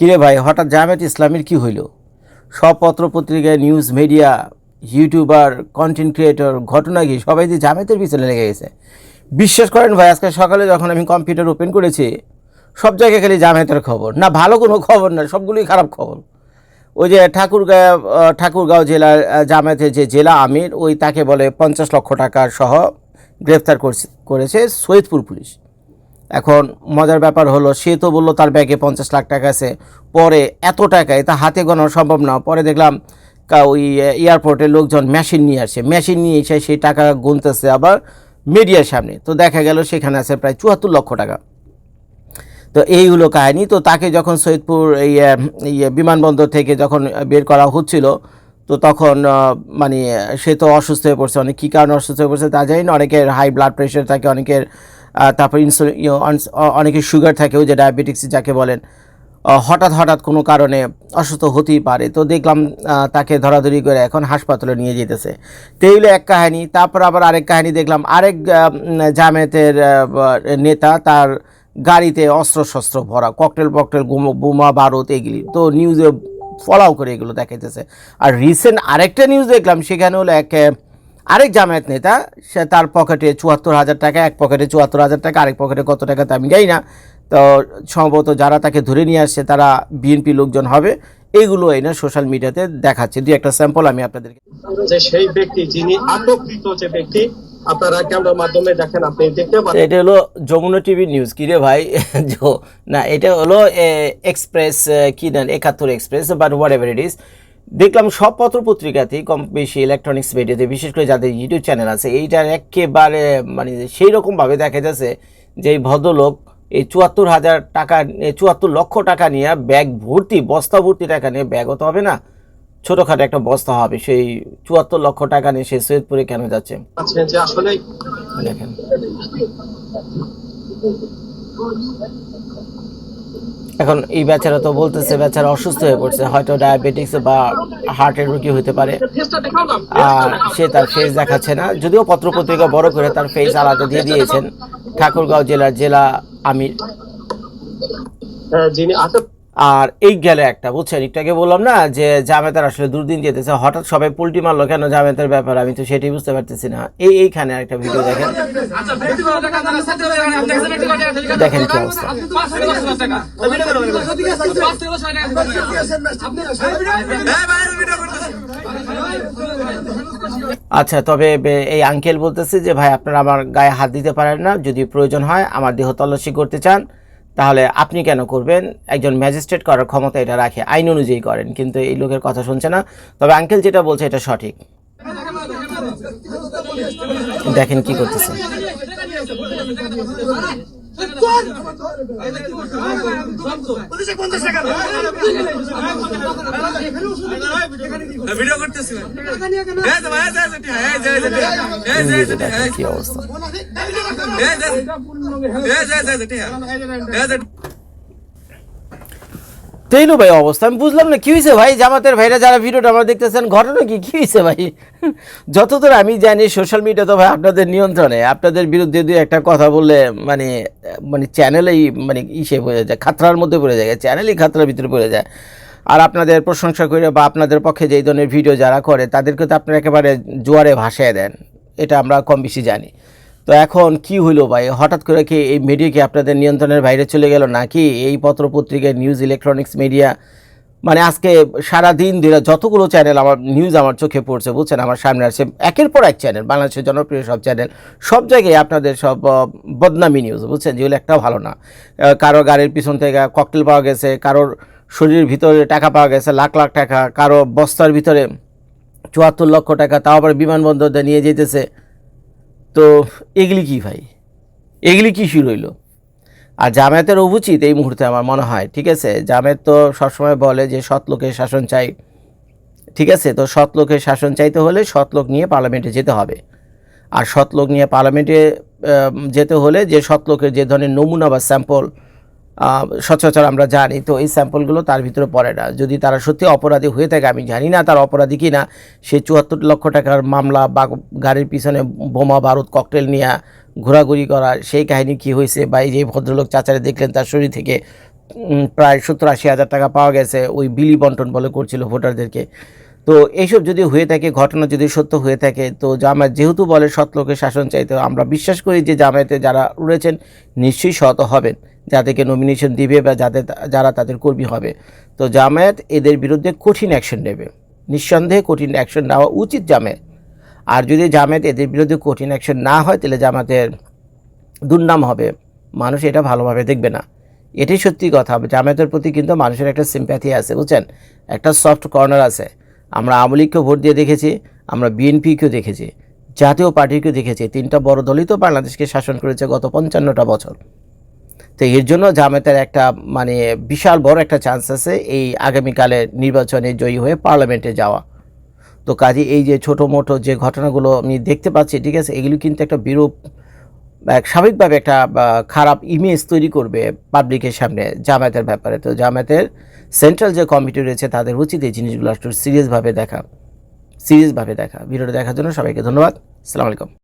কিরে ভাই হঠাৎ জামায়াত ইসলামের কি হইল? সব পত্র পত্রিকা news media YouTuber content creator ঘটনা কি সবাই যে জামায়াতের পিছনে লেগে গেছে। বিশ্বাস করেন ভাই আজকে সকালে যখন আমি কম্পিউটার ওপেন করেছি সব জায়গায় খালি জামায়াতের খবর। না ভালো কোনো খবর না সবগুলোই খারাপ খবর। ওই যে ঠাকুরগাঁও ঠাকুরগাঁও জেলার আহ, জামায়াতের যে জেলা আমির ওই তাকে বলে পঞ্চাশ লক্ষ টাকা সহ গ্রেফতার করেছে সৈয়দপুর পুলিশ। এখন মজার ব্যাপার হলো, সে তো বলল তার ব্যাগে পঞ্চাশ লাখ টাকা আছে। পরে এত টাকা এটা হাতে গোনা সম্ভব না। পরে দেখলাম ওই এয়ারপোর্টে লোকজন মেশিন নিয়ে আসে। মেশিন নিয়ে এসে সেই টাকা গুনতেছে আবার মিডিয়ার সামনে। তো দেখা গেল সেখানে আছে প্রায় চুয়াত্তর লক্ষ টাকা। তো এই হলো কাহিনী। তো তাকে যখন সৈয়দপুর এই বিমানবন্দর থেকে যখন বের করা হচ্ছিল, তো তখন মানে সে তো অসুস্থ হয়ে পড়ছে। অনেক কী কারণে অসুস্থ হয়ে পড়ছে তা জানি না। অনেকের হাই ব্লাড প্রেশার থাকে, অনেকের তারপর ইনসুলিন অনেকের সুগার থাকে ওই যে ডায়াবেটিক্স যাকে বলেন। হঠাৎ হঠাৎ কোনো কারণে অসুস্থ হতেই পারে। তো দেখলাম তাকে ধরাধরি করে এখন হাসপাতালে নিয়ে যেতেছে। তো হলো এক কাহিনী। তারপর আবার আরেক কাহিনী দেখলাম। আরেক জামায়াতের নেতা তার গাড়িতে অস্ত্র শস্ত্র ভরা ককটেল পকটেল বোমা বারুদ এগুলি। তো নিউজে ফলাও করে এগুলো দেখাইতেছে। আর রিসেন্ট আরেকটা নিউজ দেখলাম, সেখানে হলো এক আরেক জামায়াত নেতা সে তার পকেটে চুয়াত্তর হাজার টাকা এক পকেটে চুয়াত্তর হাজার টাকা আরেক পকেটে কত টাকা তা আমি জানি না। তো সম্ভবত যারা তাকে ধরে নিয়ে আসছে তারা বিএনপি লোকজন হবে। এইগুলো এই না সোশ্যাল মিডিয়াতে দেখাচ্ছে। দুই একটা স্যাম্পল আমি আপনাদেরকে যে সেই ব্যক্তি যিনি আটককৃত যে ব্যক্তি আপনারা ক্যামেরার মাধ্যমে দেখেন আপনি দেখতে পাচ্ছেন এটা হলো যমুনা টিভি নিউজ কি রে ভাই? যো- না এটা হলো এক্সপ্রেস কি না Ekattor express but whatever it is দেখলাম সব পত্র পত্রিকাতেই কম বেশি ইলেকট্রনিক্স মিডিয়াতে বিশেষ করে যাদের ইউটিউব চ্যানেল আছে এইটার একেবারে মানে সেই রকমভাবে দেখা যাচ্ছে যে এই ভদ্রলোক এই চুয়াত্তর হাজার টাকা চুয়াত্তর লক্ষ টাকা নিয়ে ব্যাগ ভর্তি বস্তা ভর্তি টাকা নিয়ে ব্যাগও তো হবে না? ছোটখাটো একটা বস্তা হবে সেই চুয়াত্তর লক্ষ টাকা নিয়ে সে সৈয়দপুরে কেন যাচ্ছে? দেখেন। এখন এই বেচারা তো বলতেছে বেচারা অসুস্থ হয়ে পড়ছে, হয়তো ডায়াবেটিক্স বা হার্টের রোগী হতে পারে। আর সে তার ফেস দেখাচ্ছে না, যদিও পত্রপত্রিকা বড় করে তার ফেস আলাদা দিয়ে দিয়েছেন। ঠাকুরগাঁও জেলার জেলা আমির। যিনি আর এই গেলে একটা, বুঝছেন? একটু আগে বললাম না যে জামেতার আসলে দুর্দিন যেতেছে, হঠাৎ সবাই পোল্টি মারলো কেন জামেতার ব্যাপার? আমি তো সেটাই বুঝতে পারতেছি না। এই এইখানে একটা ভিডিও দেখেন। দেখেন কি অবস্থা। আচ্ছা তবে এই আঙ্কেল বলতেছে যে, ভাই, আপনারা আমার গায়ে হাত দিতে পারেন না। যদি প্রয়োজন হয়, আমার দেহ তল্লাশি করতে চান। তাহলে আপনি কেন করবেন? একজন ম্যাজিস্ট্রেট করার ক্ষমতা এটা রাখে, আইন অনুযায়ী করেন, কিন্তু এই লোকের কথা শুনছে না। তবে আঙ্কেল যেটা বলছে এটা সঠিক। দেখেন কি করতেছে। ভিডিও করতেছি এই তো ভাই, এই যে, এই যে, এই যে, এই যে, এই যে, এই যে, দেখেন কি অবস্থা তেইলো ভাই অবস্থা? আমি বুঝলাম না, কী হয়েছে ভাই? জামাতের ভাইরা যারা ভিডিওটা আমরা দেখতেছেন, ঘটনা কি? কী হয়েছে ভাই? যতদূর আমি জানি সোশ্যাল মিডিয়া তো ভাই আপনাদের নিয়ন্ত্রণে। আপনাদের বিরুদ্ধে দুই একটা কথা বললে মানে মানে চ্যানেলেই মানে ইসে পড়ে যায়, খাতরার মধ্যে পড়ে যায় চ্যানেলই খাতরার ভিতরে পড়ে যায়। আর আপনাদের প্রশংসা করে বা আপনাদের পক্ষে যেই ধরনের ভিডিও যারা করে, তাদেরকে তো আপনারা একেবারে জোয়ারে ভাসায় দেন। এটা আমরা কম বেশি জানি। তো এখন কি হইল ভাই? হঠাৎ করে কি এই মিডিয়া কি আপনাদের নিয়ন্ত্রণের বাইরে চলে গেল নাকি এই পত্রপত্রিকা নিউজ ইলেকট্রনিক্স মিডিয়া মানে আজকে সারা দিন ধরে যতগুলো চ্যানেল আমার নিউজ আমার চোখে পড়ছে, বুঝছেন? আমার সামনে আসছে একের পর এক চ্যানেল বাংলাদেশের জনপ্রিয় সব চ্যানেল সব জায়গায় আপনাদের সব বদনামি নিউজ বুঝছেন? যেগুলো একটাও ভালো না। কারও গাড়ির পিছন থেকে ককটেল পাওয়া গেছে, কারোর শরীরের ভিতরে টাকা পাওয়া গেছে, লাখ লাখ টাকা, কারও বস্তার ভিতরে চুয়াত্তর লক্ষ টাকা, তাও আবার বিমানবন্দর দিয়ে নিয়ে যেতেছে। তো এগুলি কি ভাই? এগুলি কি শুরু হইল? আর জামায়াতের উচিত এই মুহূর্তে আমার মনে হয়, ঠিক আছে? জামায়াত তো সবসময় বলে যে সৎ লোকের শাসন চাই, ঠিক আছে? তো সৎ লোকের শাসন চাইতে হলে সৎ লোক নিয়ে পার্লামেন্টে যেতে হবে। আর সৎ লোক নিয়ে পার্লামেন্টে যেতে হলে যে সৎ লোকের যে ধরনের নমুনা বা স্যাম্পল সচরাচর আমরা জানি, তো এই স্যাম্পলগুলো তার ভিতরে পড়ে না। যদি তারা সত্যি অপরাধী হয়ে থাকে, আমি জানি না তার অপরাধী কি না, সে চুয়াত্তর লক্ষ টাকার মামলা বা গাড়ির পিছনে বোমা, বারুদ, ককটেল নিয়ে ঘোরাঘুরি করা, সেই কাহিনী কি হয়েছে বা এই যে ভদ্রলোক চাচারে দেখলেন তার শরীর থেকে প্রায় সত্তর আশি হাজার টাকা পাওয়া গেছে, ওই বিলি বন্টন বলে করছিল ভোটারদেরকে। তো এইসব যদি হয়ে থাকে, ঘটনা যদি সত্য হয়ে থাকে, তো জামায়াত যেহেতু বলে সৎ লোকের শাসন চাইতে, আমরা বিশ্বাস করি যে জামায়াতে যারা রয়েছেন, নিশ্চয়ই সৎ হবেন। যাদেরকে নমিনেশন দিবে বা যাদের, যারা তাদের কর্মী হবে। তো জামায়াত এদের বিরুদ্ধে কঠিন অ্যাকশন নেবে। নিঃসন্দেহে কঠিন অ্যাকশন নেওয়া উচিত জামায়াত। আর যদি জামায়াত এদের বিরুদ্ধে কঠিন অ্যাকশন না হয়, তাহলে জামাতের দুর্নাম হবে। মানুষ এটা ভালোভাবে দেখবে না। এটাই সত্যি কথা। জামায়াতের প্রতি কিন্তু মানুষের একটা সিম্প্যাথি আছে, বুঝছেন? একটা সফট কর্নার আছে। আমরা আওয়ামী লীগকেও ভোট দিয়ে দেখেছি, আমরা বিএনপিকেও দেখেছি, জাতীয় পার্টিকেও দেখেছি। তিনটা বড় দলই তো বাংলাদেশকে শাসন করেছে গত পঞ্চান্নটা বছর। তো এর জন্য জামায়াতের একটা মানে বিশাল বড় একটা চান্স আছে এই আগামীকালে নির্বাচনে জয়ী হয়ে পার্লামেন্টে যাওয়া। তো কাজে এই যে ছোটো মোটো যে ঘটনাগুলো আমি দেখতে পাচ্ছি, ঠিক আছে, এগুলো কিন্তু একটা বিরূপ, এক স্বাভাবিকভাবে একটা খারাপ ইমেজ তৈরি করবে পাবলিকের সামনে জামায়াতের ব্যাপারে। তো জামায়াতের সেন্ট্রাল যে কমিটি রয়েছে, তাদের উচিত এই জিনিসগুলো একটু সিরিয়াসভাবে দেখা সিরিয়াসভাবে দেখা। ভিডিওটা দেখার জন্য সবাইকে ধন্যবাদ। আসসালামু আলাইকুম।